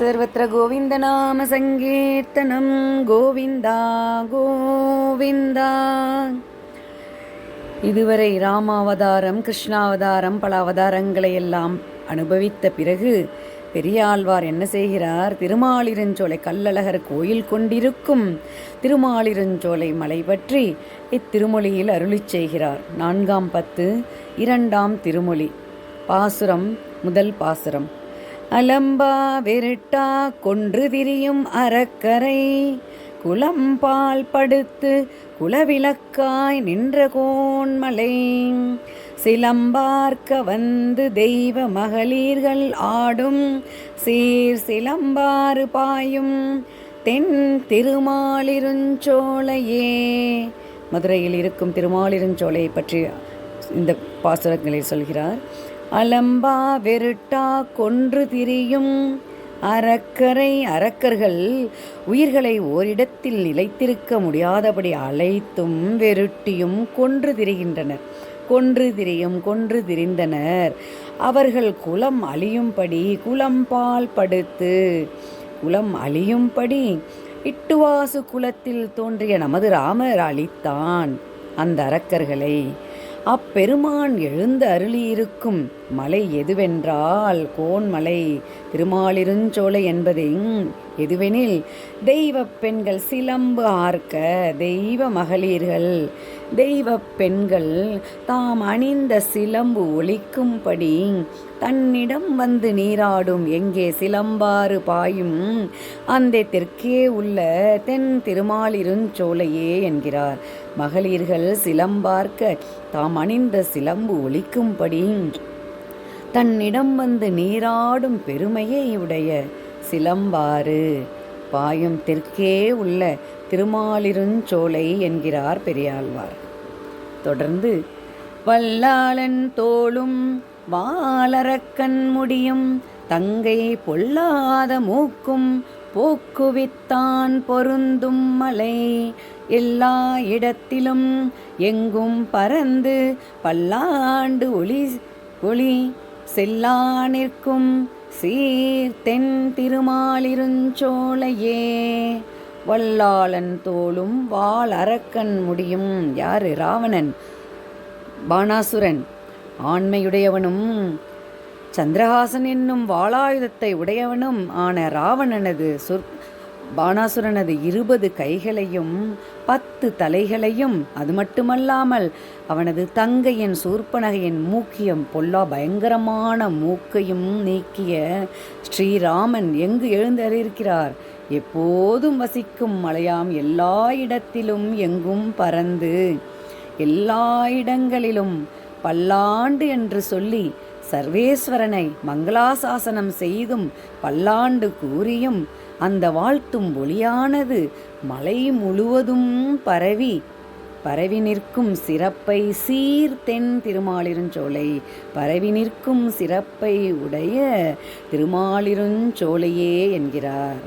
सर्वत्र गोविन्दनामसङ्कीर्तनं கோவிந்தா கோவிந்தா இதுவரை ராமாவதாரம் கிருஷ்ணாவதாரம் பல அவதாரங்களை எல்லாம் அனுபவித்த பிறகு பெரியாழ்வார் என்ன செய்கிறார் திருமாலிருஞ்சோலை கல்லழகர் கோயில் கொண்டிருக்கும் திருமாலிருஞ்சோலை மலை பற்றி இத்திருமொழியில் அருளிச் செய்கிறார் நான்காம் பத்து இரண்டாம் திருமொழி பாசுரம் முதல் பாசுரம் அலம்பா வெருட்டா கொன்று திரியும் அறக்கரை. குலம்பால் படுத்து குலவிளக்காய் நின்ற கோன்மலை. சிலம்பார்க்க வந்து தெய்வ மகளிர்கள் ஆடும். சீர் சிலம்பாறு பாயும். தென் திருமாலிருஞ்சோலையே. மதுரையில் இருக்கும் திருமாலிருஞ்சோலையை பற்றி இந்த பாசுரங்களில் சொல்கிறார். அலம்பா வெருட்டா கொன்று திரியும் அறக்கரை அரக்கர்கள் உயிர்களை ஓரிடத்தில் நிலைத்திருக்க முடியாதபடி அழைத்தும் வெருட்டியும் கொன்று திரிகின்றனர். கொன்று திரியும் கொன்று திரிந்தனர். அவர்கள் குலம் அழியும்படி குலம்பால் படுத்து குலம் அழியும்படி இட்டுவாசு குலத்தில் தோன்றிய நமது ராமர் அழித்தான் அந்த அரக்கர்களை அப்பெருமான் எழுந்து அருளியிருக்கும் மலை எதுவென்றால் கோன்மலை திருமாலிருஞ்சோலை என்பதை எதுவெனில் தெய்வ பெண்கள் சிலம்பு ஆர்க்க தெய்வ மகளிர்கள். தெய்வ பெண்கள் தாம் அணிந்த சிலம்பு ஒழிக்கும்படி தன்னிடம் வந்து நீராடும் எங்கே சிலம்பாறு பாயும். அந்த தெற்கே உள்ள தென் திருமாலிருஞ்சோலையே என்கிறார். மகளிர்கள் சிலம்பார்க்க தாம் அணிந்த சிலம்பு ஒலிக்கும்படி தன்னிடம் வந்து நீராடும் பெருமையை உடைய சிலம்பாறு. பாயும் தெற்கே உள்ள திருமாலிருஞ்சோலை என்கிறார் பெரியாழ்வார். தொடர்ந்து வல்லாளன் தோளும் வாளரக்கண் முடியும் தங்கை பொல்லாத மூக்கும் போக்குவித்தான் பொருந்தும் மலை. எல்லா இடத்திலும் எங்கும் பறந்து பல்லாண்டு ஒளி ஒளி செல்லா நிற்கும் சீர் தென் திருமாலிருஞ்சோலையே. வல்லாளன் தோளும் வாள் அரக்கன் முடியும். யாரு? ராவணன். பானாசுரன். ஆண்மையுடையவனும் சந்திரஹாசன் என்னும் வாளாயுதத்தை உடையவனும் ஆன ராவணனது சொற் பானாசுரனது இருபது கைகளையும் பத்து தலைகளையும் அது மட்டுமல்லாமல் அவனது தங்கையின் சூர்ப்பனகையின் மூக்கியம் பொல்லா பயங்கரமான மூக்கையும் நீக்கிய ஸ்ரீராமன் எங்கு எழுந்தறியிருக்கிறார் எப்போதும் வசிக்கும் மலையாம் எல்லா இடத்திலும் எங்கும் பறந்து எல்லா இடங்களிலும் பல்லாண்டு என்று சொல்லி சர்வேஸ்வரனை மங்களாசாசனம் செய்தும் பல்லாண்டு கூறியும் அந்த வாழ்த்தும் ஒளியானது மலை முழுவதும் பரவி பரவி நிற்கும் சிறப்பை சீர் தென் திருமாலிருஞ்சோலை பரவி நிற்கும் சிறப்பை உடைய திருமாலிருஞ்சோலையே என்கிறார்.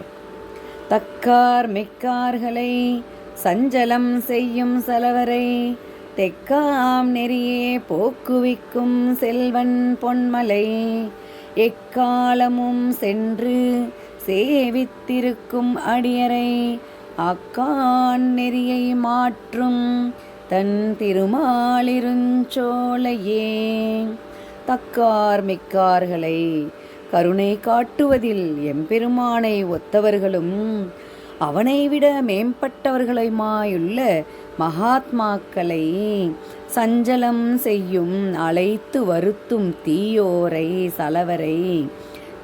தக்கார் மெக்கார்களை சஞ்சலம் செய்யும் சலவரை தெக்காம் நெறியே போக்குவிக்கும் செல்வன் பொன்மலை. எக்காலமும் சென்று சேவித்திருக்கும் அடியரை அக்கான் நெறியை மாற்றும் தன் திருமாலிருஞ்சோலையே. தக்கார் மிக்கார்களை கருணை காட்டுவதில் எம்பெருமானை ஒத்தவர்களும் அவனை விட மேம்பட்டவர்களையுமாயுள்ள மகாத்மாக்களை சஞ்சலம் செய்யும் அழைத்து வருத்தும் தீயோரை சலவரை.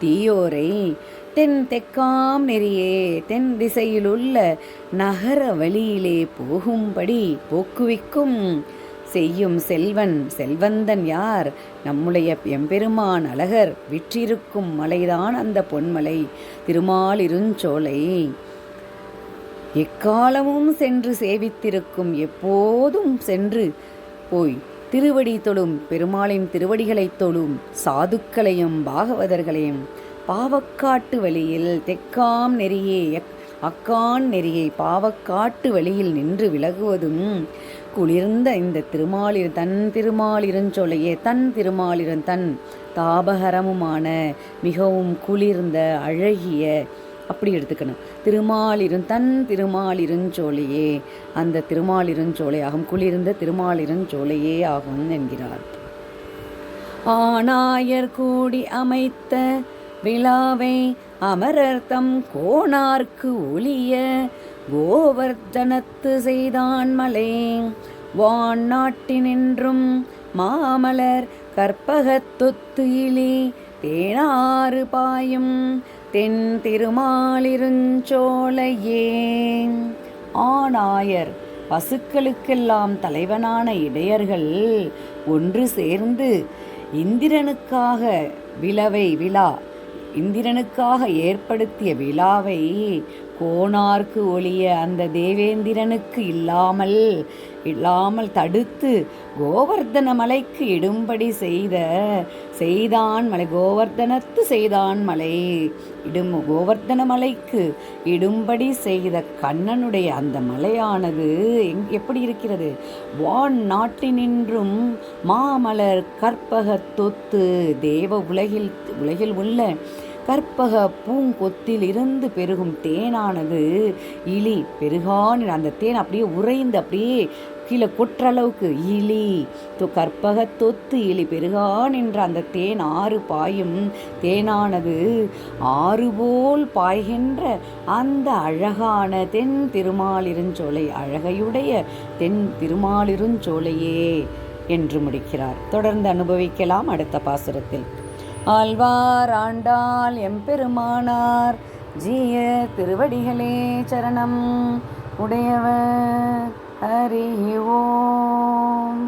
தீயோரை தென் தெக்காம் நெறியே தென் திசையிலுள்ள நகர வழியிலே போகும்படி போக்குவிக்கும். செய்யும் செல்வன் செல்வந்தன் யார்? நம்முடைய எம்பெருமான் அழகர் விற்றிருக்கும் மலைதான் அந்த பொன்மலை. திருமாலிருஞ்சோலை எக்காலமும் சென்று சேவித்திருக்கும் எப்போதும் சென்று போய் திருவடி தொழும் பெருமாளின் திருவடிகளைத் தொழும் சாதுக்களையும் பாகவதர்களையும் பாவக்காட்டு வழியில் தெக்காம் நெறியே அக்கான் நெறியை பாவக்காட்டு வழியில் நின்று விலகுவதும் குளிர்ந்த இந்த திருமாலிர் தன் திருமாலிருஞ்சொலையே தன் திருமாலிரன் தன் தாபகரமுமான மிகவும் குளிர்ந்த அழகிய அப்படி எடுத்துக்கணும். திருமாலிருந் தன் திருமாலிருஞ்சோலையே அந்த திருமாலிருஞ்சோலை ஆகும் குளிர்ந்த திருமாலிருஞ்சோலையே ஆகும் என்கிறார். ஆணாயர் கூடி அமைத்த விழாவை அமரர்த்தம் கோணார்க்கு ஒளிய கோவர்த்தனத்து செய்தான் மலை. வான் நாட்டினின்றும் மாமலர் கற்பகத்தொத்து இலி தேனாறு பாயும் தென் திருமாலிருஞ்சோலையே. ஆனாயர் பசுக்களுக்கெல்லாம் தலைவனான இடையர்கள் ஒன்று சேர்ந்து இந்திரனுக்காக விழவை விழா இந்திரனுக்காக ஏற்படுத்திய விழாவை கோணார்க்கு ஒளிய அந்த தேவேந்திரனுக்கு இல்லாமல் இல்லாமல் தடுத்து கோவர்தன மலைக்கு இடும்படி செய்த செய்தான் மலை கோவர்தனத்து செய்தான் மலை. இடும் கோவர்தன மலைக்கு இடும்படி செய்த கண்ணனுடைய அந்த மலையானது எங் எப்படி இருக்கிறது? வான் நாட்டினின்றும் மாமலர் கற்பக தொத்து தேவ உலகில் உலகில் உள்ள கற்பக பூங்கொத்தில் இருந்து பெருகும் தேனானது இலி பெருகான் அந்த தேன் அப்படியே உறைந்து அப்படியே கீழே கொற்ற அளவுக்கு இலி தொ கற்பக தொத்து இலி பெருகான் என்ற அந்த தேன் ஆறு பாயும் தேனானது ஆறு போல் பாய்கின்ற அந்த அழகான தென் திருமாலிருஞ்சோலை அழகையுடைய தென் திருமாலிருஞ்சோலையே என்று முடிக்கிறார். தொடர்ந்து அனுபவிக்கலாம் அடுத்த பாசுரத்தில். ஆழ்வார் ஆண்டாள் எம்பெருமானார் ஜீய திருவடிகளே சரணம் உடையவர் ஹரி ஓம்